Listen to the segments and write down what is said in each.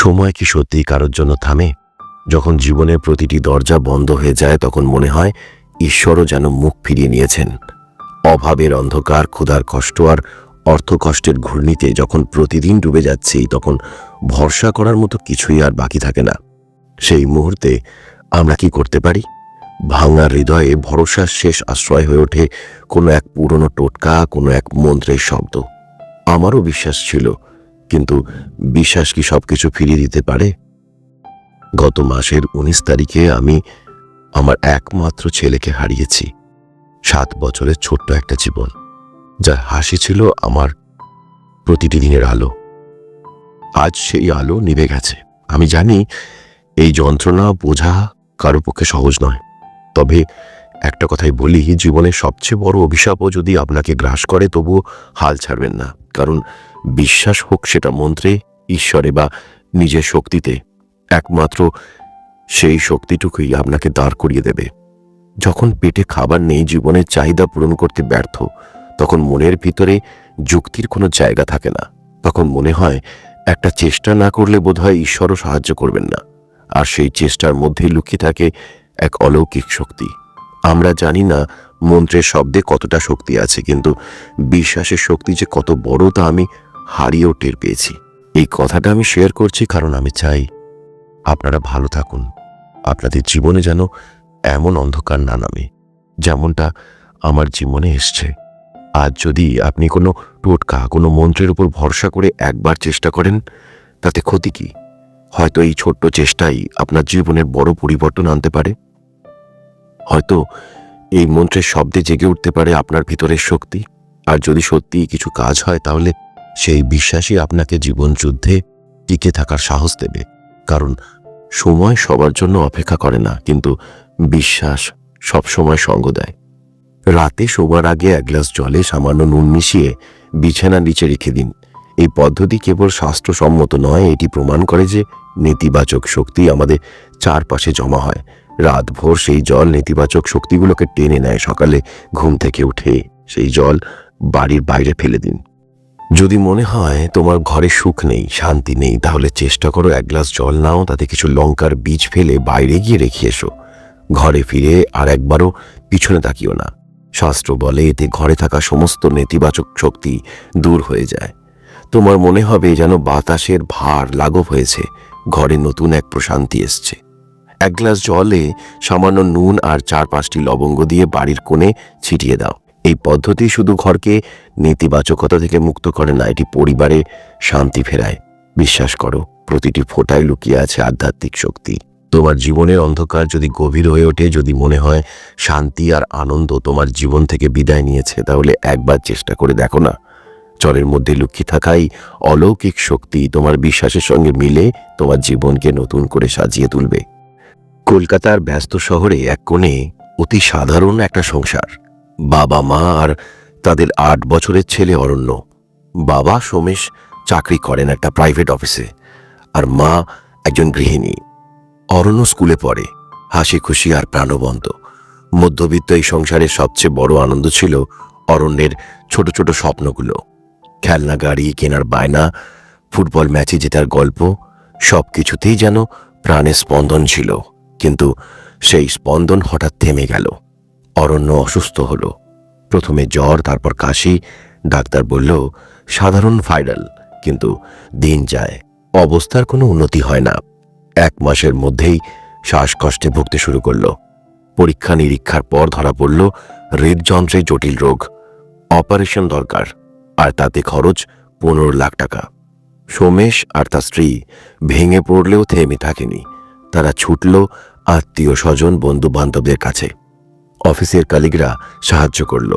সময় কি সত্যিই কারোর জন্য থামে? যখন জীবনের প্রতিটি দরজা বন্ধ হয়ে যায়, তখন মনে হয় ঈশ্বরও যেন মুখ ফিরিয়ে নিয়েছেন। অভাবের অন্ধকার, ক্ষুধার কষ্ট আর অর্থকষ্টের ঘূর্ণিতে যখন প্রতিদিন ডুবে যাচ্ছি, তখন ভরসা করার মতো কিছুই আর বাকি থাকে না। সেই মুহূর্তে আমরা কি করতে পারি? ভাঙা হৃদয়ে ভরসার শেষ আশ্রয় হয়ে ওঠে কোনো এক পুরনো টোটকা, কোনো এক মন্ত্রের শব্দ। আমারও বিশ্বাস ছিল কিন্তু বিশ্বাস কি সবকিছু ফিরিয়ে দিতে পারে? গত মাসের উনিশ তারিখে আমি আমার একমাত্র ছেলেকে হারিয়েছি। সাত বছরের ছোট্ট একটা জীবন, যার হাসি ছিল আমার প্রতিটি দিনের আলো। আজ সেই আলো নিভে গেছে। আমি জানি এই যন্ত্রণা বোঝা কারও পক্ষে সহজ নয়। তবে একটা কথাই বলি, জীবনের সবচেয়ে বড় অভিশাপও যদি আপনাকে গ্রাস করে, তবুও হাল ছাড়বেন না। কারণ বিশ্বাস হোক সেটা মন্ত্রে, ঈশ্বরে বা নিজের শক্তিতে। একমাত্র সেই শক্তিটুকুই আপনাকে দাঁড় করিয়ে দেবে। যখন পেটে খাবার নেই, জীবনের চাহিদা পূরণ করতে ব্যর্থ, তখন মনের ভিতরে যুক্তির কোনো জায়গা থাকে না। তখন মনে হয়, একটা চেষ্টা না করলে বোধহয় ঈশ্বরও সাহায্য করবেন না। আর সেই চেষ্টার মধ্যেই লুকিয়ে থাকে এক অলৌকিক শক্তি। আমরা জানি না মন্ত্রের শব্দে কতটা শক্তি আছে, কিন্তু বিশ্বাসের শক্তি যে কত বড় তা আমি হারিয়েও টের পেয়েছি। এই কথাটা আমি শেয়ার করছি কারণ আমি চাই আপনারা ভালো থাকুন। আপনাদের জীবনে যেন এমন অন্ধকার না নামে, যেমনটা আমার জীবনে এসছে। আজ যদি আপনি কোনো টোটকা, কোনো মন্ত্রের উপর ভরসা করে একবার চেষ্টা করেন, তাতে ক্ষতি কি? হয়তো এই ছোট্ট চেষ্টাই আপনার জীবনের বড় পরিবর্তন আনতে পারে। হয়তো এই মন্ত্রের শব্দে জেগে উঠতে পারে আপনার ভিতরের শক্তি। আর যদি সত্যিই কিছু কাজ হয়, তাহলে সেই বিশ্বাসই আপনাকে জীবন যুদ্ধে টিকে থাকার সাহস দেবে। কারণ সময় সবার জন্য অপেক্ষা করে না, কিন্তু বিশ্বাস সব সময় সঙ্গ দেয়। রাতে শোবার আগে এক গ্লাস জলে সামান্য নুন মিশিয়ে বিছানা নিচে রেখে দিন। এই পদ্ধতি কেবল স্বাস্থ্যসম্মত নয়, এটি প্রমাণ করে যে নেতিবাচক শক্তি আমাদের চারপাশে জমা হয়। রাতভর সেই জল নেতিবাচক শক্তিগুলোকে টেনে নেয়। সকালে ঘুম থেকে উঠে সেই জল বাড়ির বাইরে ফেলে দিন। যদি মনে হয় তোমার ঘরে সুখ নেই, শান্তি নেই, তাহলে চেষ্টা করো এক গ্লাস জল নাও, তাতে কিছু লঙ্কার বীজ ফেলে বাইরে গিয়ে রেখে এসো। ঘরে ফিরে আর একবারও পিছনে তাকিও না। শাস্ত্র বলে এতে ঘরে থাকা সমস্ত নেতিবাচক শক্তি দূর হয়ে যায়। তোমার মনে হবে যেন বাতাসের ভার লাঘব হয়েছে, ঘরে নতুন এক প্রশান্তি এসছে। এক গ্লাস জলে সামান্য নুন আর চার পাঁচটি লবঙ্গ দিয়ে বাড়ির কোণে ছিটিয়ে দাও। এই পদ্ধতি শুধু ঘরকে নেতিবাচকতা থেকে মুক্ত করে না, এটি পরিবারে শান্তি ফেরায়। বিশ্বাস করো, প্রতিটি ফোঁটায় লুকিয়ে আছে আধ্যাত্মিক শক্তি। তোমার জীবনের অন্ধকার যদি গভীর হয়ে ওঠে, যদি মনে হয় শান্তি আর আনন্দ তোমার জীবন থেকে বিদায় নিয়েছে, তাহলে একবার চেষ্টা করে দেখো না। জলের মধ্যে লুকিয়ে থাকাই অলৌকিক শক্তি তোমার বিশ্বাসের সঙ্গে মিলে তোমার জীবনকে নতুন করে সাজিয়ে তুলবে। কলকাতার ব্যস্ত শহরে এক কোণে অতি সাধারণ একটা সংসার। বাবা মা আর তাদের আট বছরের ছেলে অরণ্য। বাবা সোমেশ চাকরি করেন একটা প্রাইভেট অফিসে আর মা একজন গৃহিণী। অরণ্য স্কুলে পড়ে, হাসি খুশি আর প্রাণবন্ত। মধ্যবিত্ত এই সংসারের সবচেয়ে বড় আনন্দ ছিল অরণ্যের ছোট ছোট স্বপ্নগুলো। খেলনা, গাড়ি, কেনার বায়না, ফুটবল ম্যাচে জেতার গল্প সব কিছুতেই যেন প্রাণে স্পন্দন ছিল। কিন্তু সেই স্পন্দন হঠাৎ থেমে গেল। অরণ্য অসুস্থ হল। প্রথমে জ্বর, তারপর কাশি। ডাক্তার বলল, সাধারণ ভাইরাল, কিন্তু দিন যায়, অবস্থার কোনো উন্নতি হয় না। এক মাসের মধ্যেই শ্বাসকষ্টে ভুগতে শুরু করল। পরীক্ষা নিরীক্ষার পর ধরা পড়ল, হৃদযন্ত্রে জটিল রোগ। অপারেশন দরকার, আর তাতে খরচ পনেরো লাখ টাকা। সোমেশ আর তার স্ত্রী ভেঙে পড়লেও থেমে থাকেনি। তারা ছুটল আত্মীয় স্বজন বন্ধু বান্ধবদের কাছে। অফিসের কালিগরা সাহায্য করল।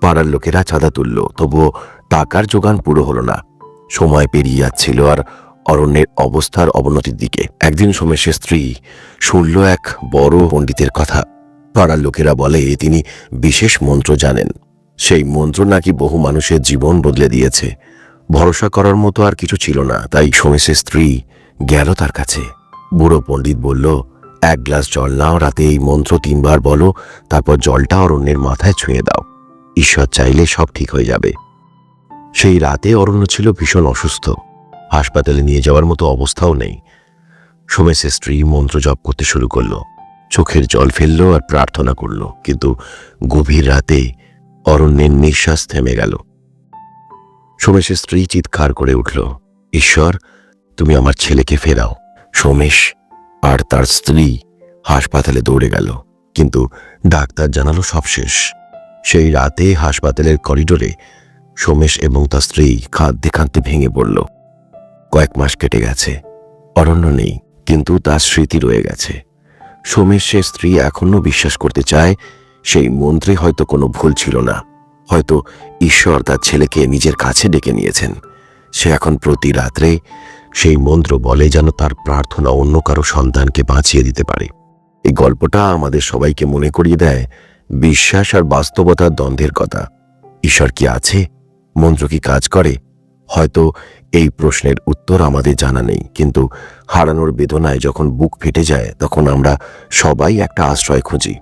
পাড়ার লোকেরা চাঁদা তুলল, তবুও টাকার যোগান পুরো হলো না। সময় পেরিয়ে যাচ্ছিল আর অরণ্যের অবস্থার অবনতির দিকে। একদিন সোমেশের স্ত্রী শুনল এক বড় পণ্ডিতের কথা। পাড়ার লোকেরা বলে তিনি বিশেষ মন্ত্র জানেন। সেই মন্ত্র নাকি বহু মানুষের জীবন বদলে দিয়েছে। ভরসা করার মতো আর কিছু ছিল না। তাই সোমেশের স্ত্রী গেল তার কাছে। বুড়ো পণ্ডিত বলল এক গ্লাস জল নাও, রাতে এই মন্ত্র তিনবার বলো, তারপর জলটা অরণ্যের মাথায় ছুঁয়ে দাও। ঈশ্বর চাইলে সব ঠিক হয়ে যাবে। সেই রাতে অরণ্য ছিল ভীষণ অসুস্থ। হাসপাতালে নিয়ে যাওয়ার মতো অবস্থাও নেই। সোমেশের স্ত্রী মন্ত্র জপ করতে শুরু করল। চোখের জল ফেলল আর প্রার্থনা করল, কিন্তু গভীর রাতে অরণ্যের নিঃশ্বাস থেমে গেল। সোমেশের স্ত্রী চিৎকার করে উঠল, ঈশ্বর, তুমি আমার ছেলেকে ফেরাও। সোমেশ আর তার স্ত্রী হাসপাতালে দৌড়ে গেল। কিন্তু ডাক্তার জানালো সব শেষ। সেই রাতে হাসপাতালের করিডোরে সোমেশ এবং তার স্ত্রী কাঁদতে কাঁদতে ভেঙে পড়ল। কয়েক মাস কেটে গেছে। অরণ্য নেই, কিন্তু তার স্মৃতি রয়ে গেছে। সোমেশের স্ত্রী এখনও বিশ্বাস করতে চায়, সেই মন্ত্রে হয়তো কোনো ভুল ছিল না। হয়তো ঈশ্বর তার ছেলেকে নিজের কাছে ডেকে নিয়েছেন। সে এখন প্রতি রাত্রে সেই মন্ত্র বলে যেন তার প্রার্থনা অন্য কারও সন্তানকে বাঁচিয়ে দিতে পারে। এই গল্পটা আমাদের সবাইকে মনে করিয়ে দেয়, বিশ্বাস আর বাস্তবতার দ্বন্দ্বের কথা। ঈশ্বর কি আছে? মন্ত্র কি কাজ করে? হয়তো এই প্রশ্নের উত্তর আমাদের জানা নেই, কিন্তু হারানোর বেদনায় যখন বুক ফেটে যায়, তখন আমরা সবাই একটা আশ্রয় খুঁজি।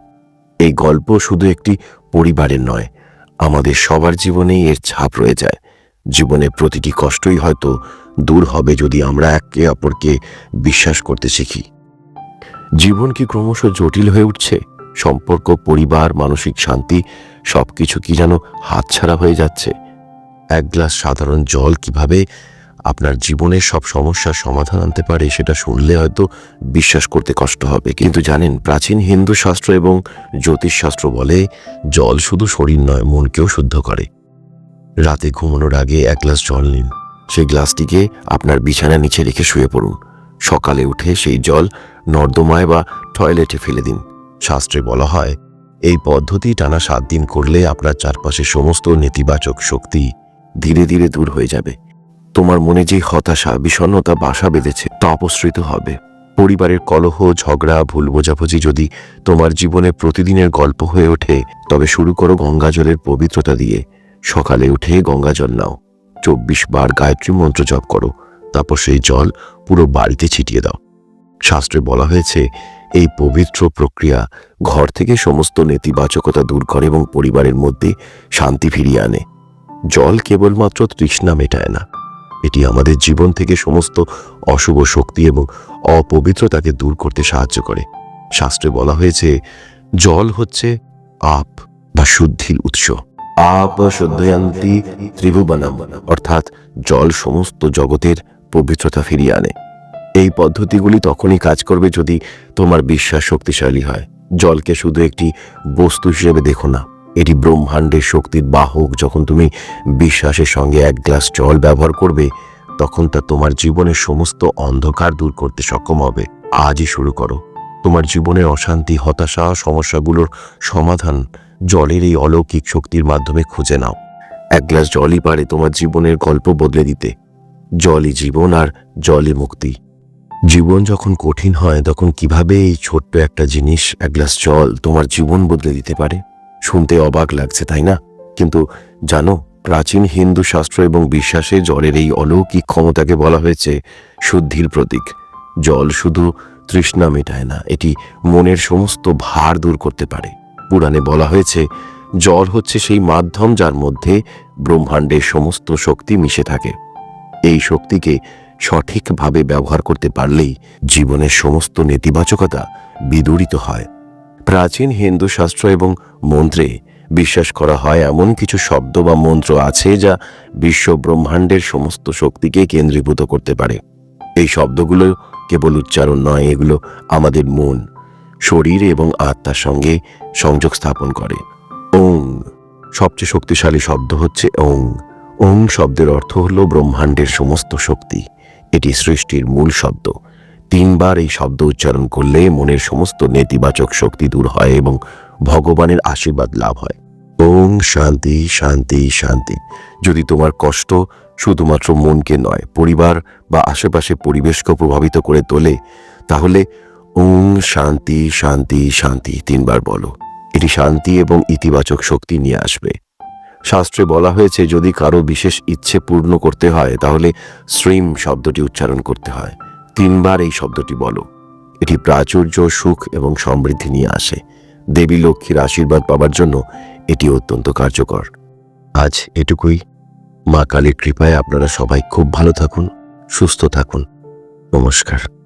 এই গল্প শুধু একটি পরিবারের নয়, আমাদের সবার জীবনেই এর ছাপ রয়ে যায়। জীবনে প্রতিটি কষ্টই হয়তো দূর হবে যদি আমরা একে অপরকে বিশ্বাস করতে শিখি। জীবন কি ক্রমশ জটিল হয়ে উঠছে? সম্পর্ক, পরিবার, মানসিক শান্তি, সবকিছু কি যেন হাতছাড়া হয়ে যাচ্ছে? এক গ্লাস সাধারণ জল কীভাবে আপনার জীবনের সব সমস্যার সমাধান আনতে পারে সেটা শুনলে হয়তো বিশ্বাস করতে কষ্ট হবে। কিন্তু জানেন, প্রাচীন হিন্দু শাস্ত্র এবং জ্যোতিষশাস্ত্র বলে, জল শুধু শরীর নয়, মনকেও শুদ্ধ করে। রাতে ঘুমানোর আগে এক গ্লাস জল নিন। সেই গ্লাসটিকে আপনার বিছানা নিচে রেখে শুয়ে পড়ুন। সকালে উঠে সেই জল নর্দমায় বা টয়লেটে ফেলে দিন। শাস্ত্রে বলা হয়, এই পদ্ধতি টানা সাত দিন করলে আপনার চারপাশে সমস্ত নেতিবাচক শক্তি ধীরে ধীরে দূর হয়ে যাবে। তোমার মনে যে হতাশা, বিষণ্ণতা, বাসা বেঁধেছে, তা অপসৃত হবে। পরিবারের কলহ, ঝগড়া, ভুল বোঝাবুঝি যদি তোমার জীবনে প্রতিদিনের গল্প হয়ে ওঠে, তবে শুরু করো গঙ্গাজলের পবিত্রতা দিয়ে। সকালে উঠে গঙ্গা জল নাও। চব্বিশ বার গায়ত্রী মন্ত্র জপ করো। তারপর সেই জল পুরো বাড়িতে ছিটিয়ে দাও। শাস্ত্রে বলা হয়েছে, এই পবিত্র প্রক্রিয়া ঘর থেকে সমস্ত নেতিবাচকতা দূর করে এবং পরিবারের মধ্যে শান্তি ফিরিয়ে আনে। জল কেবলমাত্র তৃষ্ণা মেটায় না। এটি আমাদের জীবন থেকে সমস্ত অশুভ শক্তি এবং অপবিত্রতাকে দূর করতে সাহায্য করে। শাস্ত্রে বলা হয়েছে, জল হচ্ছে আপ বা শুদ্ধির উৎস। আপ শুদ্ধয়ান্তি ত্রিভুবনম, অর্থাৎ জল সমস্ত জগতের পবিত্রতা ফিরিয়ে আনে। এই পদ্ধতিগুলি তখনই কাজ করবে যদি তোমার বিশ্বাস শক্তিশালী হয়। জলকে শুধু একটি বস্তু হিসেবে দেখো না, এটি ব্রহ্মাণ্ডের শক্তির বাহক। যখন তুমি বিশ্বাসের সঙ্গে এক গ্লাস জল ব্যবহার করবে, তখন তা তোমার জীবনের সমস্ত অন্ধকার দূর করতে সক্ষম হবে। আজই শুরু করো। তোমার জীবনের অশান্তি, হতাশা, সমস্যাগুলোর সমাধান জলের এই অলৌকিক শক্তির মাধ্যমে খুঁজে নাও। এক গ্লাস জলই পারে তোমার জীবনের গল্প বদলে দিতে। জলই জীবন আর জলই মুক্তি। জীবন যখন কঠিন হয়, তখন কীভাবে এই ছোট্ট একটা জিনিস, এক গ্লাস জল, তোমার জীবন বদলে দিতে পারে? শুনতে অবাক লাগছে, তাই না? কিন্তু জানো, প্রাচীন হিন্দু শাস্ত্র এবং বিশ্বাসে জলের এই অলৌকিক ক্ষমতাকে বলা হয়েছে শুদ্ধির প্রতীক। জল শুধু তৃষ্ণা মেটায় না, এটি মনের সমস্ত ভার দূর করতে পারে। পুরাণে বলা হয়েছে জল হচ্ছে সেই মাধ্যম যার মধ্যে ব্রহ্মাণ্ডের সমস্ত শক্তি মিশে থাকে। এই শক্তিকে সঠিকভাবে ব্যবহার করতে পারলেই জীবনের সমস্ত নেতিবাচকতা বিদূরিত হয়। প্রাচীন হিন্দু শাস্ত্র এবং মন্ত্রে বিশ্বাস করা হয়, এমন কিছু শব্দ বা মন্ত্র আছে যা বিশ্ব ব্রহ্মাণ্ডের সমস্ত শক্তিকে কেন্দ্রীভূত করতে পারে। এই শব্দগুলো কেবল উচ্চারণ নয়, এগুলো আমাদের মন শরীর এবং আত্মার সঙ্গে সংযোগ স্থাপন করে। ওং। সবচেয়ে শক্তিশালী শব্দ হচ্ছে ওং। ওং শব্দের অর্থ হল ব্রহ্মাণ্ডের সমস্ত শক্তি। এটি সৃষ্টির মূল শব্দ। তিনবার এই শব্দ উচ্চারণ করলে মনের সমস্ত নেতিবাচক শক্তি দূর হয় এবং ভগবানের আশীর্বাদ লাভ হয়। ওং শান্তি শান্তি শান্তি। যদি তোমার কষ্ট শুধুমাত্র মনকে নয়, পরিবার বা আশেপাশে পরিবেশকে প্রভাবিত করে তোলে, তাহলে ওং শান্তি শান্তি শান্তি, তিনবার বলো। এটি শান্তি এবং ইতিবাচক শক্তি নিয়ে আসবে। শাস্ত্রে বলা হয়েছে, যদি কারও বিশেষ ইচ্ছে পূর্ণ করতে হয়, তাহলে শ্রীম শব্দটি উচ্চারণ করতে হয়। তিনবার এই শব্দটি বলো। এটি প্রাচুর্য, সুখ এবং সমৃদ্ধি নিয়ে আসে। দেবী লক্ষ্মীর আশীর্বাদ পাবার জন্য এটি অত্যন্ত কার্যকর। আজ এটুকুই। মা কালীর কৃপায় আপনারা সবাই খুব ভালো থাকুন, সুস্থ থাকুন। নমস্কার।